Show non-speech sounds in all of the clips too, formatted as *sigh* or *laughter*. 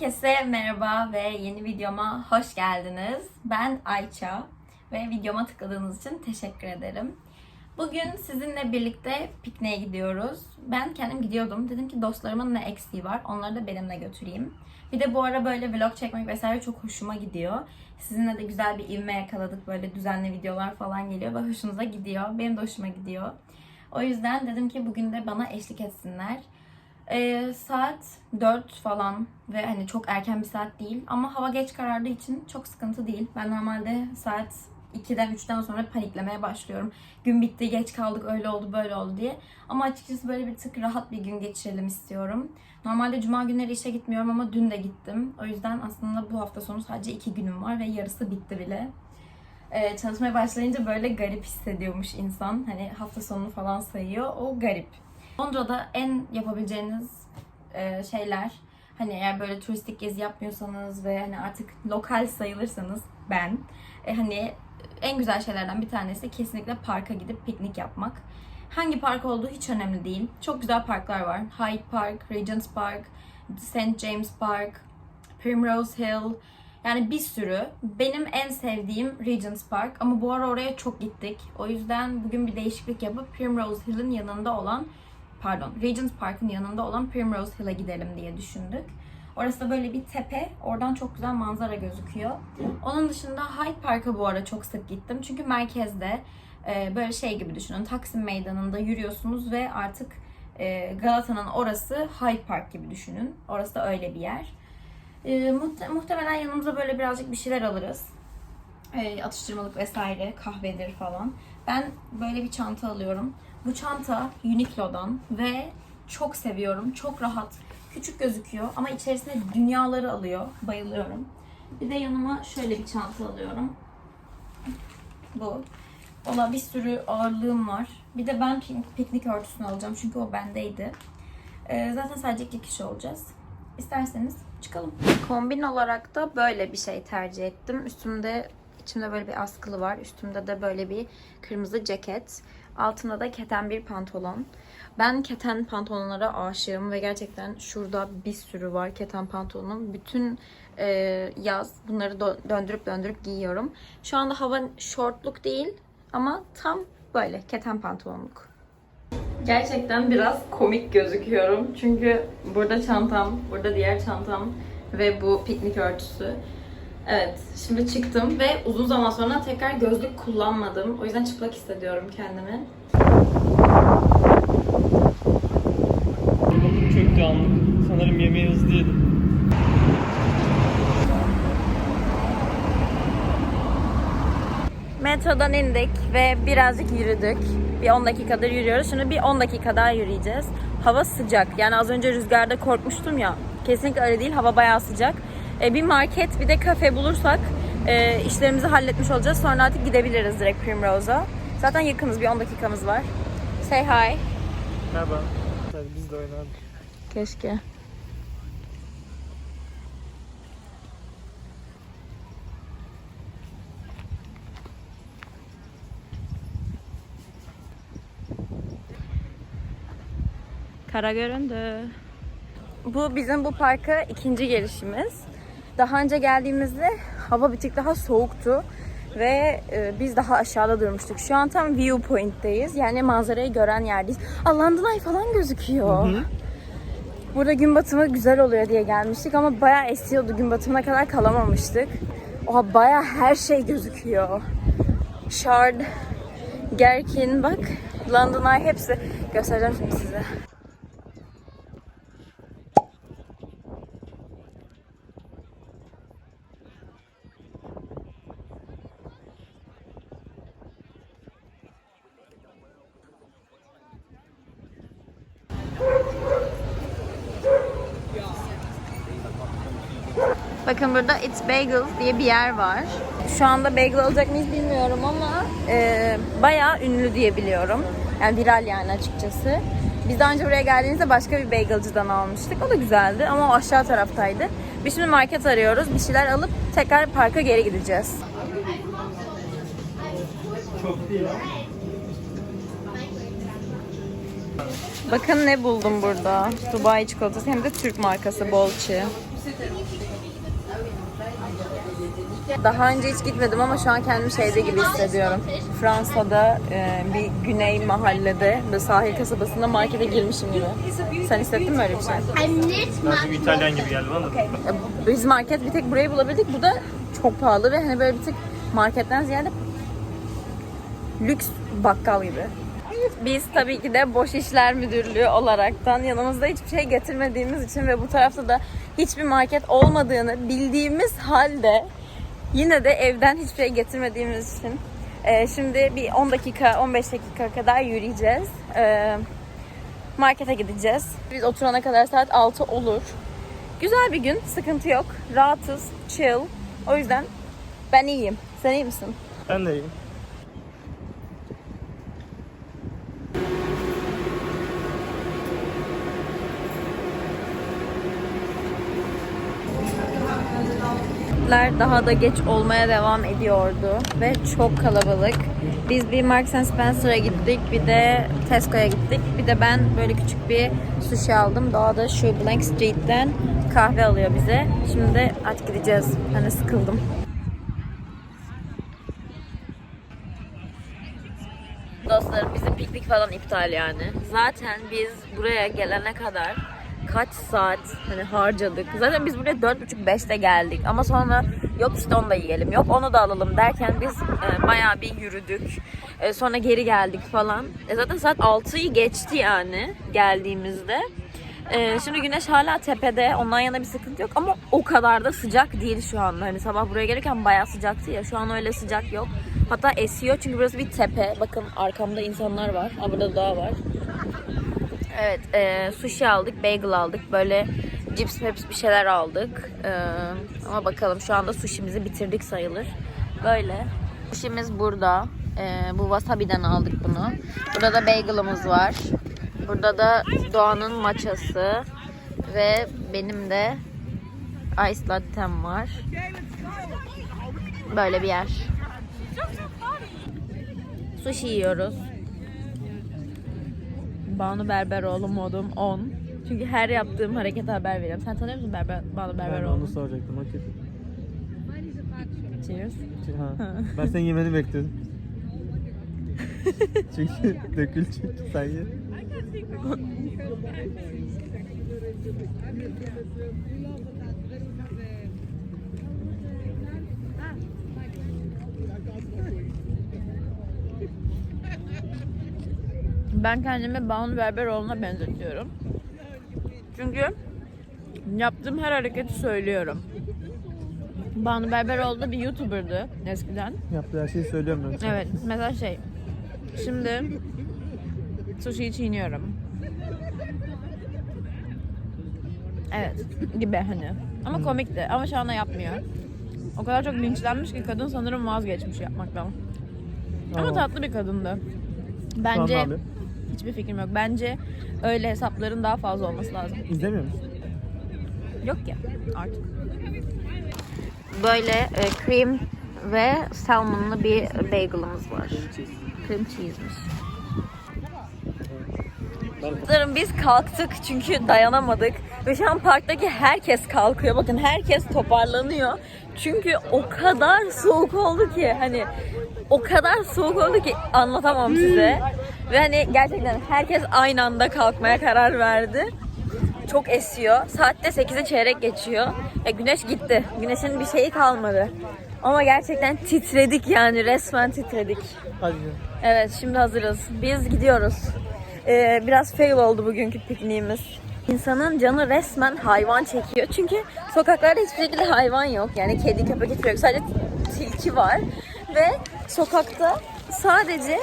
Herkese merhaba ve yeni videoma hoş geldiniz. Ben Ayça ve videoma tıkladığınız için teşekkür ederim. Bugün sizinle birlikte pikniğe gidiyoruz. Ben kendim gidiyordum. Dedim ki dostlarımın ne eksiği var onları da benimle götüreyim. Bir de bu ara böyle vlog çekmek vesaire çok hoşuma gidiyor. Sizinle de güzel bir ivme yakaladık. Böyle düzenli videolar falan geliyor ve hoşunuza gidiyor. Benim de hoşuma gidiyor. O yüzden dedim ki bugün de bana eşlik etsinler. Ee, saat 4 falan ve hani çok erken bir saat değil ama hava geç karardığı için çok sıkıntı değil. Ben normalde saat 2'den 3'ten sonra paniklemeye başlıyorum. Gün bitti, geç kaldık, öyle oldu, böyle oldu diye. Ama açıkçası böyle bir tık rahat bir gün geçirelim istiyorum. Normalde cuma günleri işe gitmiyorum ama dün de gittim. O yüzden aslında bu hafta sonu sadece 2 günüm var ve yarısı bitti bile. Ee, çalışmaya başlayınca böyle garip hissediyormuş insan. Hani hafta sonunu falan sayıyor. O garip. Londra'da en yapabileceğiniz e, şeyler hani eğer böyle turistik gezi yapmıyorsanız ve hani artık lokal sayılırsanız ben e, hani en güzel şeylerden bir tanesi kesinlikle parka gidip piknik yapmak. Hangi park olduğu hiç önemli değil. Çok güzel parklar var. Hyde Park, Regent's Park, St. James Park, Primrose Hill. Yani bir sürü. Benim en sevdiğim Regent's Park ama bu ara oraya çok gittik. O yüzden bugün bir değişiklik yapıp Primrose Hill'in yanında olan pardon Regent's Park'ın yanında olan Primrose Hill'e gidelim diye düşündük. Orası da böyle bir tepe. Oradan çok güzel manzara gözüküyor. Onun dışında Hyde Park'a bu ara çok sık gittim. Çünkü merkezde e, böyle şey gibi düşünün. Taksim Meydanı'nda yürüyorsunuz ve artık e, Galata'nın orası Hyde Park gibi düşünün. Orası da öyle bir yer. E, muhte- muhtemelen yanımıza böyle birazcık bir şeyler alırız. Atıştırmalık vesaire, kahvedir falan. Ben böyle bir çanta alıyorum. Bu çanta Uniqlo'dan ve çok seviyorum. Çok rahat. Küçük gözüküyor ama içerisinde dünyaları alıyor. Bayılıyorum. Bir de yanıma şöyle bir çanta alıyorum. Bu. Ona bir sürü ağırlığım var. Bir de ben pik- piknik örtüsünü alacağım çünkü o bendeydi. Ee, zaten sadece iki kişi olacağız. İsterseniz çıkalım. Kombin olarak da böyle bir şey tercih ettim. Üstümde içimde böyle bir askılı var. Üstümde de böyle bir kırmızı ceket. Altında da keten bir pantolon. Ben keten pantolonlara aşığım ve gerçekten şurada bir sürü var keten pantolonum. Bütün e, yaz bunları dö- döndürüp döndürüp giyiyorum. Şu anda hava şortluk değil ama tam böyle keten pantolonluk. Gerçekten biraz komik gözüküyorum. Çünkü burada çantam, burada diğer çantam ve bu piknik örtüsü. Evet, şimdi çıktım ve uzun zaman sonra tekrar gözlük kullanmadım. O yüzden çıplak hissediyorum kendimi. Bakın çöktü anlık. Sanırım yemeği hızlı yedim. Metrodan indik ve birazcık yürüdük. Bir 10 dakikadır yürüyoruz. Şimdi bir 10 dakika daha yürüyeceğiz. Hava sıcak. Yani az önce rüzgarda korkmuştum ya. Kesinlikle öyle değil. Hava bayağı sıcak. E, bir market bir de kafe bulursak e, işlerimizi halletmiş olacağız. Sonra artık gidebiliriz direkt Primrose'a. Zaten yakınız. Bir 10 dakikamız var. Say hi. Merhaba. Biz de oynardık. Keşke. Kara göründü. Bu bizim bu parka ikinci gelişimiz. Daha önce geldiğimizde hava bir tık daha soğuktu ve e, biz daha aşağıda durmuştuk. Şu an tam viewpoint'teyiz. Yani manzarayı gören yerdeyiz. Aa, London Eye falan gözüküyor. Burada gün batımı güzel oluyor diye gelmiştik ama bayağı esiyordu. Gün batımına kadar kalamamıştık. Oha bayağı her şey gözüküyor. Shard, Gerkin bak. London Eye hepsi. Göstereceğim şimdi size. Bakın burada It's Bagels diye bir yer var. Şu anda bagel alacak mıyız bilmiyorum ama e, bayağı ünlü diye biliyorum. Yani viral yani açıkçası. Biz daha önce buraya geldiğimizde başka bir bagelcıdan almıştık. O da güzeldi ama o aşağı taraftaydı. Biz şimdi market arıyoruz. Bir şeyler alıp tekrar parka geri gideceğiz. Çok. Bakın ne buldum burada. Dubai çikolatası hem de Türk markası Bolçi. Daha önce hiç gitmedim ama şu an kendimi şeyde gibi hissediyorum. Fransa'da e, bir güney mahallede ve sahil kasabasında markete girmişim gibi. Sen hissettin mi öyle bir şey? Birazcık İtalyan gibi geldi bana da. Ya, Biz market bir tek burayı bulabildik. Bu da çok pahalı ve hani böyle bir tık marketten ziyade lüks bakkal gibi. Biz tabii ki de boş işler müdürlüğü olaraktan yanımızda hiçbir şey getirmediğimiz için ve bu tarafta da hiçbir market olmadığını bildiğimiz halde yine de evden hiçbir şey getirmediğimiz için e, şimdi bir 10 dakika 15 dakika kadar yürüyeceğiz. E, markete gideceğiz. Biz oturana kadar saat 6 olur. Güzel bir gün, sıkıntı yok. Rahatız, chill. O yüzden ben iyiyim. Sen iyi misin? Ben de iyiyim. Daha da geç olmaya devam ediyordu ve çok kalabalık. Biz bir Marks Spencer'a gittik, bir de Tesco'ya gittik. Bir de ben böyle küçük bir sushi aldım. Doğa da şu Blank Street'ten kahve alıyor bize. Şimdi artık gideceğiz. De sıkıldım. Dostlarım bizim piknik falan iptal yani. Zaten biz buraya gelene kadar kaç saat hani harcadık. Zaten biz buraya 4.30-5'te geldik ama sonra yok işte onu da yiyelim, yok onu da alalım derken biz e, bayağı bir yürüdük. E, sonra geri geldik falan. E, zaten saat 6'yı geçti yani geldiğimizde. E, şimdi güneş hala tepede. Ondan yana bir sıkıntı yok ama o kadar da sıcak değil şu anda. Hani sabah buraya gelirken bayağı sıcaktı ya. Şu an öyle sıcak yok. Hatta esiyor çünkü burası bir tepe. Bakın arkamda insanlar var. Ha burada dağ var. Evet, e, sushi aldık, bagel aldık. Böyle cips peps bir şeyler aldık. E, ama bakalım şu anda sushimizi bitirdik sayılır. Böyle. Sushimiz burada. E, bu wasabi'den aldık bunu. Burada da bagel'ımız var. Burada da Doğan'ın maçası ve benim de ice latte'm var. Böyle bir yer. Sushi yiyoruz. Banu Berberoğlu modum 10. Çünkü her yaptığım harekete haber veriyorum. Sen tanıyor musun Berber, Banu Ben Berberoğlu? onu soracaktım. Okey. Cheers. Ha. Ben senin yemeni bekliyordum. *laughs* Çünkü *laughs* dökülecek sen ye. *laughs* Ben kendimi Banu Berberoğlu'na benzetiyorum. Çünkü yaptığım her hareketi söylüyorum. Banu Berberoğlu da bir YouTuber'dı eskiden. Yaptığı her şeyi söylüyorum ben. Evet, mesela şey. Şimdi sushi'yi çiğniyorum. Evet, gibi hani. Ama komikti. Ama şu anda yapmıyor. O kadar çok linçlenmiş ki kadın sanırım vazgeçmiş yapmaktan. Ama tatlı bir kadındı. Bence yapıyor? Hiçbir fikrim yok. Bence öyle hesapların daha fazla olması lazım. İzlemiyor musun? Yok ya artık. Böyle e, cream ve salmonlu bir bagel'ımız var. Cream cheese'miş. Dostlarım biz kalktık çünkü dayanamadık. Ve şu an parktaki herkes kalkıyor. Bakın herkes toparlanıyor. Çünkü o kadar soğuk oldu ki hani o kadar soğuk oldu ki anlatamam size. Ve hani gerçekten herkes aynı anda kalkmaya karar verdi. Çok esiyor. Saatte 8'e çeyrek geçiyor. E, güneş gitti. Güneşin bir şeyi kalmadı. Ama gerçekten titredik yani resmen titredik. Hadi. Evet şimdi hazırız. Biz gidiyoruz. Ee, biraz fail oldu bugünkü pikniğimiz. İnsanın canı resmen hayvan çekiyor. Çünkü sokaklarda hiçbir şekilde hayvan yok. Yani kedi, köpek hiçbir şey yok. Sadece tilki var. Ve sokakta sadece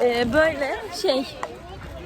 e, böyle şey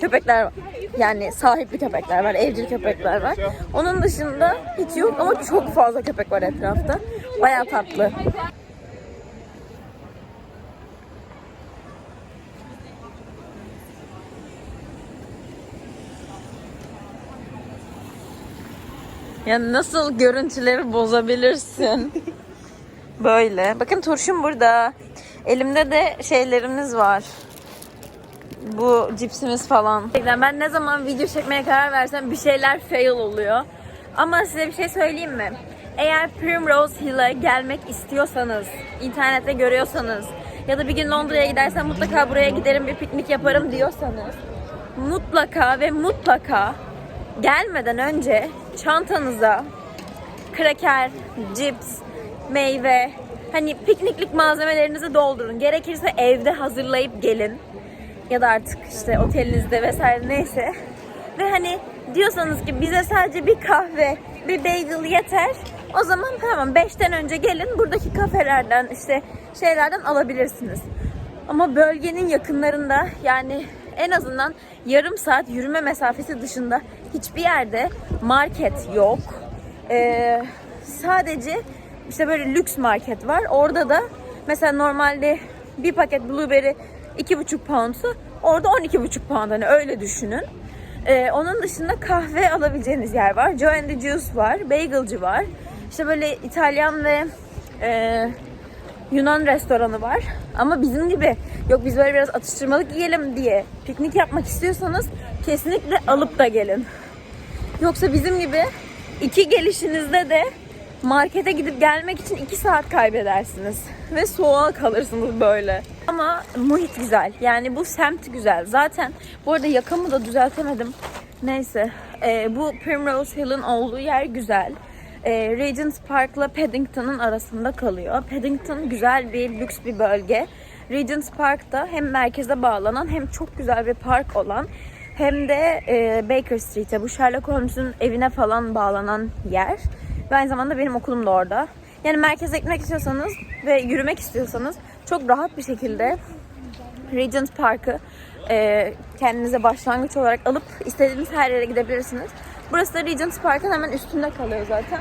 köpekler var. Yani sahipli köpekler var, evcil köpekler var. Onun dışında hiç yok ama çok fazla köpek var etrafta. Bayağı tatlı. Ya nasıl görüntüleri bozabilirsin? *laughs* Böyle. Bakın turşum burada. Elimde de şeylerimiz var. Bu cipsimiz falan. Ben ne zaman video çekmeye karar versem bir şeyler fail oluyor. Ama size bir şey söyleyeyim mi? Eğer Primrose Hill'e gelmek istiyorsanız, internette görüyorsanız ya da bir gün Londra'ya gidersem mutlaka buraya giderim bir piknik yaparım diyorsanız mutlaka ve mutlaka gelmeden önce çantanıza kraker, cips, meyve, hani pikniklik malzemelerinizi doldurun. Gerekirse evde hazırlayıp gelin. Ya da artık işte otelinizde vesaire neyse. Ve hani diyorsanız ki bize sadece bir kahve, bir bagel yeter. O zaman tamam 5'ten önce gelin buradaki kafelerden işte şeylerden alabilirsiniz. Ama bölgenin yakınlarında yani en azından yarım saat yürüme mesafesi dışında hiçbir yerde market yok. Ee, sadece işte böyle lüks market var. Orada da mesela normalde bir paket blueberry 2,5 pound'sa orada 12,5 pound hani öyle düşünün. Ee, onun dışında kahve alabileceğiniz yer var. Joe and the Juice var. Bagelci var. İşte böyle İtalyan ve e, Yunan restoranı var. Ama bizim gibi yok biz böyle biraz atıştırmalık yiyelim diye piknik yapmak istiyorsanız kesinlikle alıp da gelin. Yoksa bizim gibi iki gelişinizde de markete gidip gelmek için iki saat kaybedersiniz. Ve soğuğa kalırsınız böyle. Ama muhit güzel. Yani bu semt güzel. Zaten bu arada yakamı da düzeltemedim. Neyse. Ee, bu Primrose Hill'in olduğu yer güzel. Ee, Regent's Park'la Paddington'ın arasında kalıyor. Paddington güzel bir lüks bir bölge. Regent's Park'ta hem merkeze bağlanan hem çok güzel bir park olan hem de e, Baker Street'e bu Sherlock Holmes'un evine falan bağlanan yer. Ve aynı zamanda benim okulum da orada. Yani merkeze gitmek istiyorsanız ve yürümek istiyorsanız çok rahat bir şekilde Regent Park'ı e, kendinize başlangıç olarak alıp istediğiniz her yere gidebilirsiniz. Burası da Regent Park'ın hemen üstünde kalıyor zaten.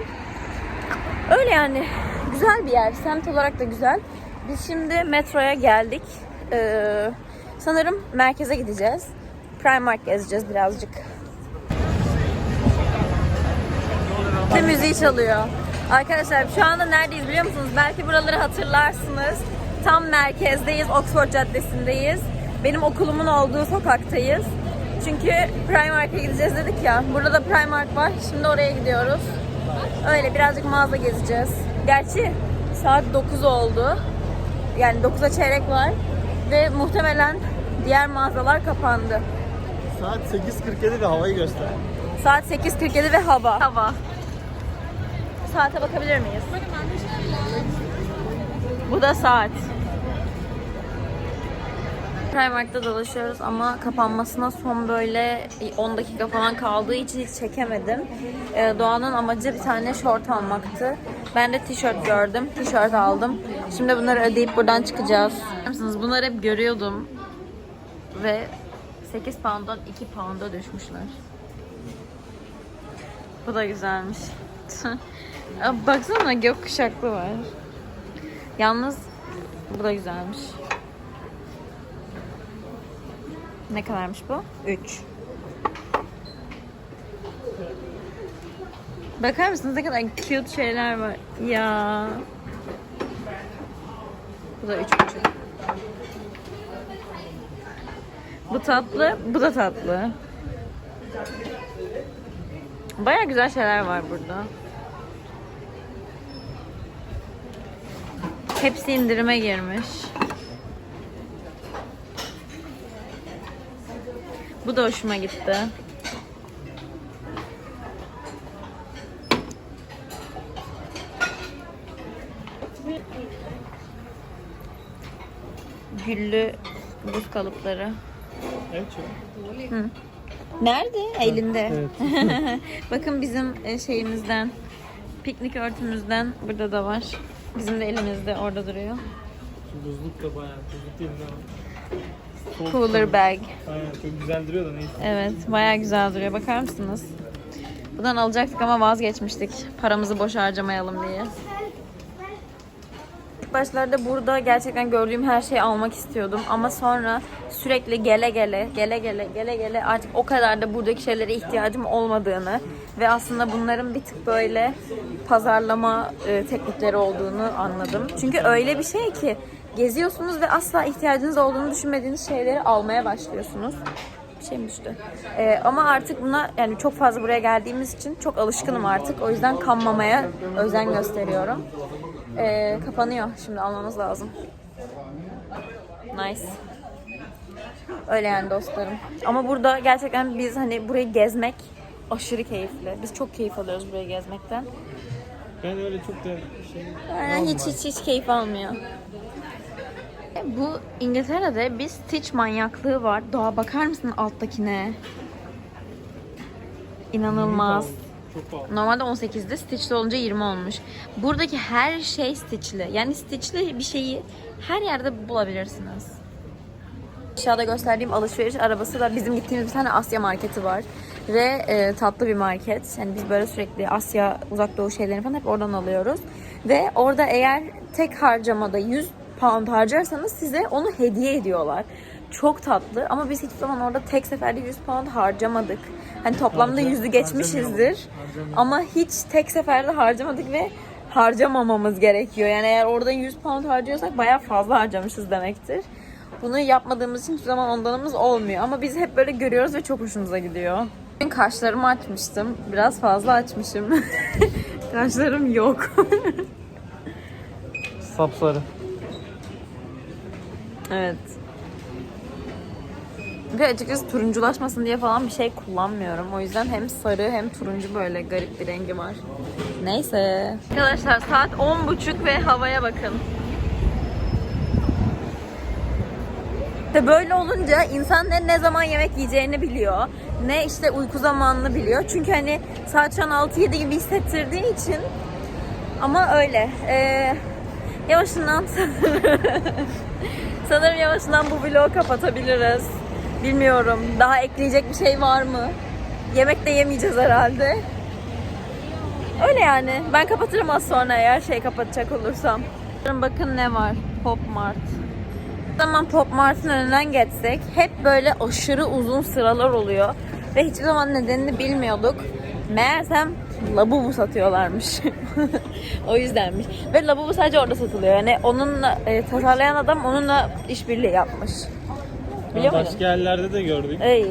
Öyle yani güzel bir yer. Semt olarak da güzel. Biz şimdi metroya geldik. Ee, sanırım merkeze gideceğiz. Primark gezeceğiz birazcık. Bir müziği çalıyor. Arkadaşlar şu anda neredeyiz biliyor musunuz? Belki buraları hatırlarsınız. Tam merkezdeyiz, Oxford Caddesi'ndeyiz. Benim okulumun olduğu sokaktayız. Çünkü Primark'a gideceğiz dedik ya. Burada da Primark var. Şimdi oraya gidiyoruz. Öyle birazcık mağaza gezeceğiz. Gerçi saat 9 oldu. Yani 9'a çeyrek var. Ve muhtemelen diğer mağazalar kapandı. Saat 8.47 ve havayı göster. Saat 8.47 ve hava. Hava. Saate bakabilir miyiz? Bu da saat. Primark'ta dolaşıyoruz ama kapanmasına son böyle 10 dakika falan kaldığı için hiç çekemedim. Ee, Doğan'ın amacı bir tane şort almaktı. Ben de tişört gördüm. Tişört aldım. Şimdi bunları ödeyip buradan çıkacağız. Biliyor? Bunları hep görüyordum. Ve 8 pound'dan 2 pound'a düşmüşler. Bu da güzelmiş. *laughs* Aa, Baksana gökkuşaklı var. Yalnız bu da güzelmiş. Ne kadarmış bu? 3. Bakar mısınız ne kadar cute şeyler var. Ya. Bu da 3,5. Bu tatlı, bu da tatlı. Baya güzel şeyler var burada. Hepsi indirime girmiş. Bu da hoşuma gitti. Güllü buz kalıpları. Evet Nerede? Elinde. Evet. *laughs* Bakın bizim e, şeyimizden, piknik örtümüzden burada da var. Bizim de elimizde orada duruyor. Şu buzluk da bayağı buzluk değil? Cooler bag. Aynen çok güzel duruyor da neyse. Evet, bayağı güzel duruyor. Bakar mısınız? Buradan alacaktık ama vazgeçmiştik. Paramızı boş harcamayalım diye. İlk başlarda burada gerçekten gördüğüm her şeyi almak istiyordum ama sonra sürekli gele gele, gele gele, gele gele artık o kadar da buradaki şeylere ihtiyacım olmadığını ve aslında bunların bir tık böyle pazarlama e, teknikleri olduğunu anladım. Çünkü öyle bir şey ki geziyorsunuz ve asla ihtiyacınız olduğunu düşünmediğiniz şeyleri almaya başlıyorsunuz. bir şey mi düştü? Ee, ama artık buna yani çok fazla buraya geldiğimiz için çok alışkınım artık. O yüzden kanmamaya özen gösteriyorum. Ee, kapanıyor. Şimdi almamız lazım. Nice. Öyle yani dostlarım. Ama burada gerçekten biz hani burayı gezmek aşırı keyifli. Biz çok keyif alıyoruz burayı gezmekten. Ben öyle çok da şey... Aynen hiç hiç hiç keyif almıyor. Bu İngiltere'de bir Stitch manyaklığı var. Doğa bakar mısın alttakine? İnanılmaz. Pahalı. Normalde 18'de Stitch'li olunca 20 olmuş. Buradaki her şey Stitch'li. Yani Stitch'li bir şeyi her yerde bulabilirsiniz. Aşağıda gösterdiğim alışveriş arabası da bizim gittiğimiz bir tane Asya marketi var. Ve e, tatlı bir market. Yani biz böyle sürekli Asya, uzak doğu şeylerini falan hep oradan alıyoruz. Ve orada eğer tek harcamada 100 pound harcarsanız size onu hediye ediyorlar. Çok tatlı ama biz hiçbir zaman orada tek seferde 100 pound harcamadık. Hani toplamda Harca- yüzü geçmişizdir. Ama hiç tek seferde harcamadık ve harcamamamız gerekiyor. Yani eğer orada 100 pound harcıyorsak bayağı fazla harcamışız demektir. Bunu yapmadığımız için hiçbir zaman ondanımız olmuyor. Ama biz hep böyle görüyoruz ve çok hoşumuza gidiyor. Bugün kaşlarımı açmıştım. Biraz fazla açmışım. *laughs* Kaşlarım yok. *laughs* Sapsarı. Evet. Ve açıkçası turunculaşmasın diye falan bir şey kullanmıyorum. O yüzden hem sarı hem turuncu böyle garip bir rengi var. Neyse. Arkadaşlar saat 10.30 ve havaya bakın. İşte böyle olunca insan ne, ne zaman yemek yiyeceğini biliyor. Ne işte uyku zamanını biliyor. Çünkü hani saat şu an 6-7 gibi hissettirdiği için. Ama öyle. Ee, yavaşından *laughs* sanırım yavaşından bu vlogu kapatabiliriz. Bilmiyorum. Daha ekleyecek bir şey var mı? Yemek de yemeyeceğiz herhalde. Öyle yani. Ben kapatırım az sonra eğer şey kapatacak olursam. Bakın ne var. Pop Mart. Zaman Pop Mart'ın önünden geçsek hep böyle aşırı uzun sıralar oluyor. Ve hiçbir zaman nedenini bilmiyorduk. Meğersem labubu satıyorlarmış. *laughs* o yüzdenmiş. Ve labubu sadece orada satılıyor. Yani onunla e, tasarlayan adam onunla işbirliği yapmış. Biliyor muydun? Başka yerlerde de gördük. Ey,